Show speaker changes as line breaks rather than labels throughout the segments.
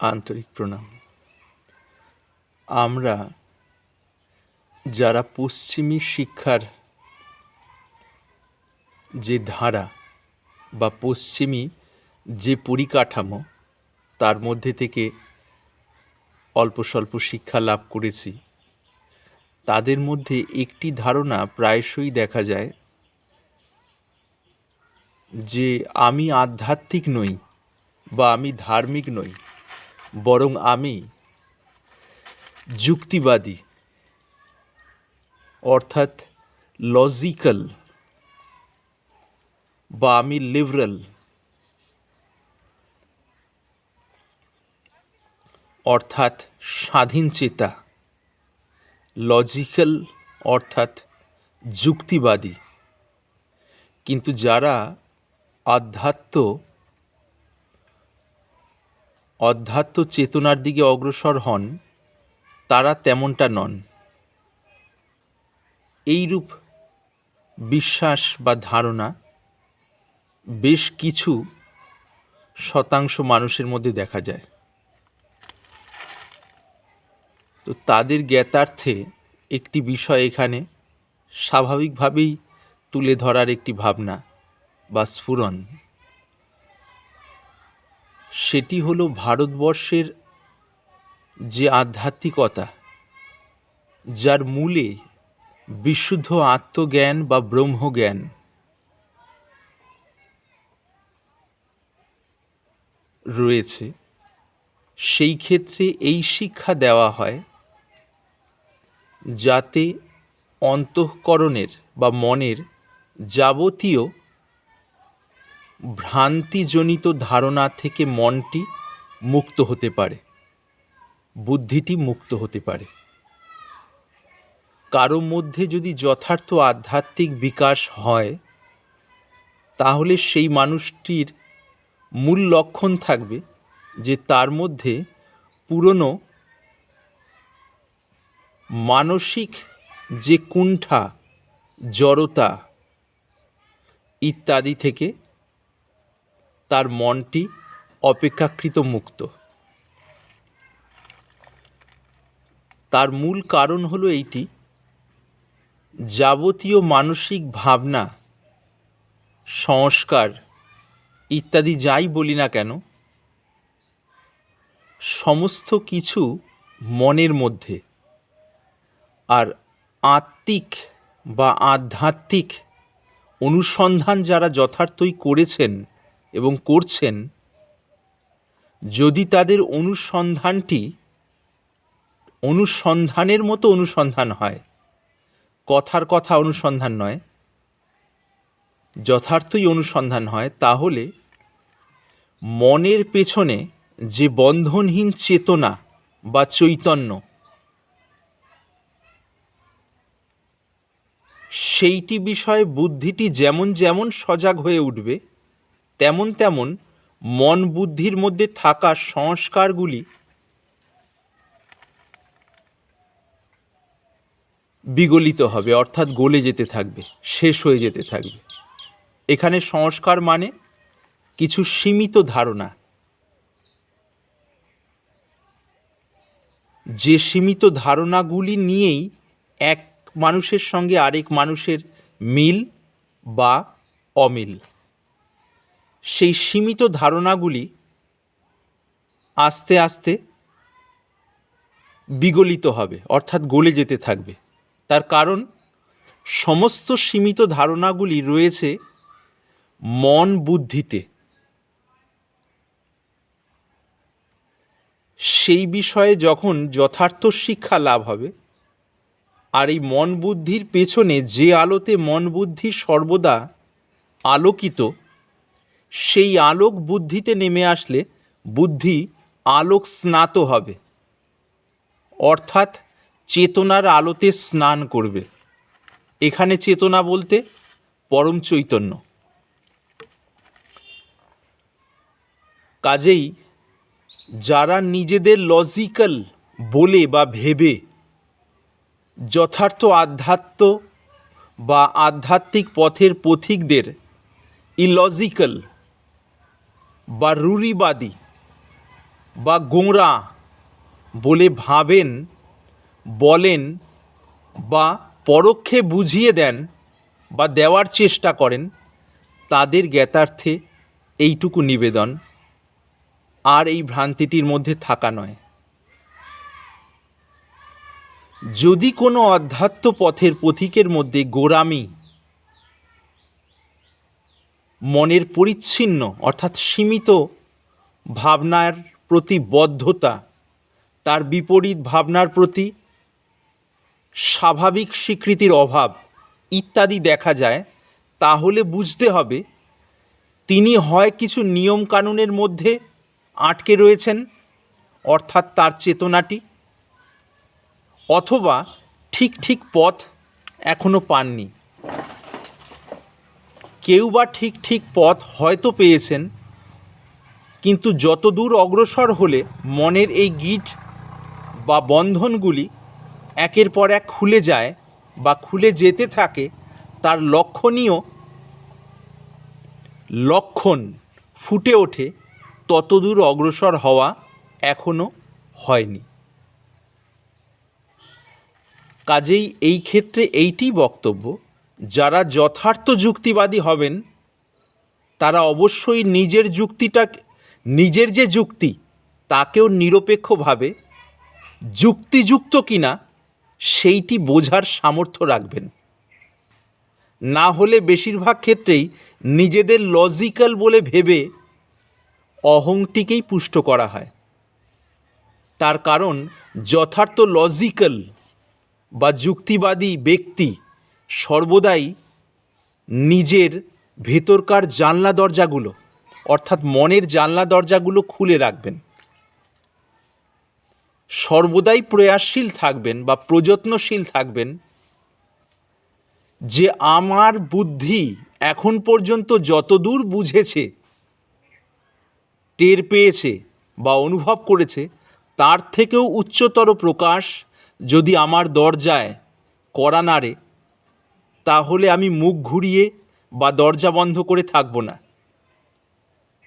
আন্তরিক প্রণাম। আমরা যারা পশ্চিমী শিক্ষার যে ধারা বা পশ্চিমী যে পরিকাঠামো, তার মধ্যে থেকে অল্প স্বল্প শিক্ষা লাভ করেছি, তাদের মধ্যে একটি ধারণা প্রায়শই দেখা যায় যে আমি আধ্যাত্মিক নই বা আমি ধার্মিক নই। বরং আমি যুক্তিবাদী, অর্থাৎ লজিক্যাল বা আমি লিবারাল অর্থাৎ স্বাধীন চেতা লজিক্যাল অর্থাৎ যুক্তিবাদী। কিন্তু যারা আধ্যাত্ম অধ্যাত্ম চেতনার দিকে অগ্রসর হন, তারা তেমনটা নন। এইরূপ বিশ্বাস বা ধারণা বেশ কিছু শতাংশ মানুষের মধ্যে দেখা যায়। তো তাদের জ্ঞাতার্থে একটি বিষয় এখানে স্বাভাবিকভাবেই তুলে ধরার একটি ভাবনা বা স্ফুরণ। সেটি হলো ভারতবর্ষের যে আধ্যাত্মিকতা, যার মূলে বিশুদ্ধ আত্মজ্ঞান বা ব্রহ্মজ্ঞান। রয়েছে। সেই ক্ষেত্রে এই শিক্ষা দেওয়া হয় যাতে অন্তঃকরণের বা মনের যাবতীয় ভ্রান্তিজনিত ধারণা থেকে মনটি মুক্ত হতে পারে। বুদ্ধিটি মুক্ত হতে পারে। কারও মধ্যে যদি যথার্থ আধ্যাত্মিক বিকাশ হয়, তাহলে সেই মানুষটির মূল লক্ষণ থাকবে যে তার মধ্যে পুরনো মানসিক যে কুণ্ঠা, জড়তা ইত্যাদি থেকে তার মনটি অপেক্ষাকৃত মুক্ত। তার মূল কারণ হলো এইটি, যাবতীয় মানসিক ভাবনা, সংস্কার ইত্যাদি যাই বলি না কেন, সমস্ত কিছু মনের মধ্যে। আর আত্মিক বা আধ্যাত্মিক অনুসন্ধান যারা যথার্থই করেছেন এবং করছেন, যদি তাদের অনুসন্ধানটি অনুসন্ধানের মতো অনুসন্ধান হয়, কথার কথা অনুসন্ধান নয়, যথার্থই অনুসন্ধান হয়, তাহলে মনের পেছনে যে বন্ধনহীন চেতনা বা চৈতন্য, সেইটি বিষয়ে বুদ্ধিটি যেমন যেমন সজাগ হয়ে উঠবে তেমন তেমন মন বুদ্ধির মধ্যে থাকা সংস্কারগুলি বিগলিত হবে, অর্থাৎ গলে যেতে থাকবে, শেষ হয়ে যেতে থাকবে। এখানে সংস্কার মানে কিছু সীমিত ধারণা। যে সীমিত ধারণাগুলি নিয়েই এক মানুষের সঙ্গে আরেক মানুষের মিল বা অমিল। সেই সীমিত ধারণাগুলি আস্তে আস্তে বিগলিত হবে, অর্থাৎ গলে যেতে থাকবে। তার কারণ, সমস্ত সীমিত ধারণাগুলি রয়েছে মন বুদ্ধিতে। সেই বিষয়ে যখন যথার্থ শিক্ষা লাভ হবে, আর এই মন বুদ্ধির পেছনে যে আলোতে মন বুদ্ধি সর্বদা আলোকিত সেই আলোক বুদ্ধিতে নেমে আসলে বুদ্ধি আলোক স্নাত হবে। অর্থাৎ চেতনার আলোতে স্নান করবে। এখানে চেতনা বলতে পরম চৈতন্য। কাজেই যারা নিজেদের লজিক্যাল বলে বা ভেবে যথার্থ আধ্যাত্ম বা আধ্যাত্মিক পথের পথিকদের ইলজিক্যাল বা রুরিবাদী বা গোঁড়া বলে ভাবেন, বলেন বা পরোক্ষে বুঝিয়ে দেন বা দেওয়ার চেষ্টা করেন, তাদের জ্ঞাতার্থে এইটুকু নিবেদন, আর এই ভ্রান্তিটির মধ্যে থাকা নয়। যদি কোনো অধ্যাত্ম পথের পথিকের মধ্যে গোরামি মনের পরিচ্ছিন্ন, অর্থাৎ সীমিত ভাবনার প্রতি বদ্ধতা, তার বিপরীত ভাবনার প্রতি স্বাভাবিক স্বীকৃতির অভাব ইত্যাদি দেখা যায়, তাহলে বুঝতে হবে তিনি হয় কিছু নিয়মকানুনের মধ্যে আটকে রয়েছেন, অর্থাৎ তার চেতনাটি, অথবা ঠিক ঠিক পথ এখনও পাননি। কেউ বা ঠিক ঠিক পথ হয়তো পেয়েছেন, কিন্তু যত দূর অগ্রসর হলে মনের এই গিট বা বন্ধনগুলি একের পর এক খুলে যায় বা খুলে যেতে থাকে, তার লক্ষণীয় লক্ষণ ফুটে ওঠে ততদূর অগ্রসর হওয়া এখনও হয়নি। কাজেই এই ক্ষেত্রে এইটি বক্তব্য। যারা যথার্থ যুক্তিবাদী হবেন, তারা অবশ্যই নিজের যুক্তিটা, নিজের যে যুক্তি, তাকেও নিরপেক্ষভাবে যুক্তিযুক্ত কিনা, সেইটি বোঝার সামর্থ্য রাখবেন। না হলে বেশিরভাগ ক্ষেত্রেই নিজেদের লজিক্যাল বলে ভেবে অহংটিকেই পুষ্ট করা হয়। তার কারণ, যথার্থ লজিক্যাল বা যুক্তিবাদী ব্যক্তি সর্বদাই নিজের ভেতরকার জানলা দরজাগুলো, অর্থাৎ মনের জানলা দরজাগুলো খুলে রাখবেন। সর্বদাই প্রয়াসশীল থাকবেন বা প্রযত্নশীল থাকবেন যে আমার বুদ্ধি এখন পর্যন্ত যতদূর বুঝেছে, টের পেয়েছে বা অনুভব করেছে, তার থেকেও উচ্চতর প্রকাশ যদি আমার দরজায় করা নাড়ে তাহলে আমি মুখ ঘুরিয়ে বা দরজা বন্ধ করে থাকব না।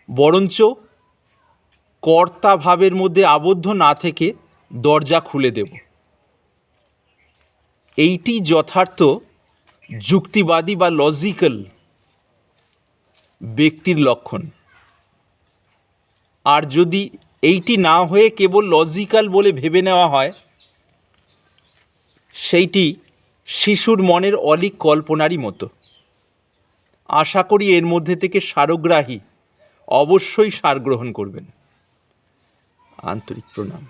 বরঞ্চ কর্তা ভাবের মধ্যে আবদ্ধ না থেকে দরজা খুলে দেব। এইটি যথার্থ যুক্তিবাদী বা লজিক্যাল ব্যক্তির লক্ষণ। আর যদি এইটি না হয়ে কেবল লজিক্যাল বলে ভেবে নেওয়া হয়, সেইটি শিশুর মনের অলিক কল্পনারই মতো। আশা করি এর মধ্যে থেকে সারগ্রাহী অবশ্যই সার গ্রহণ করবেন। আন্তরিক প্রণাম।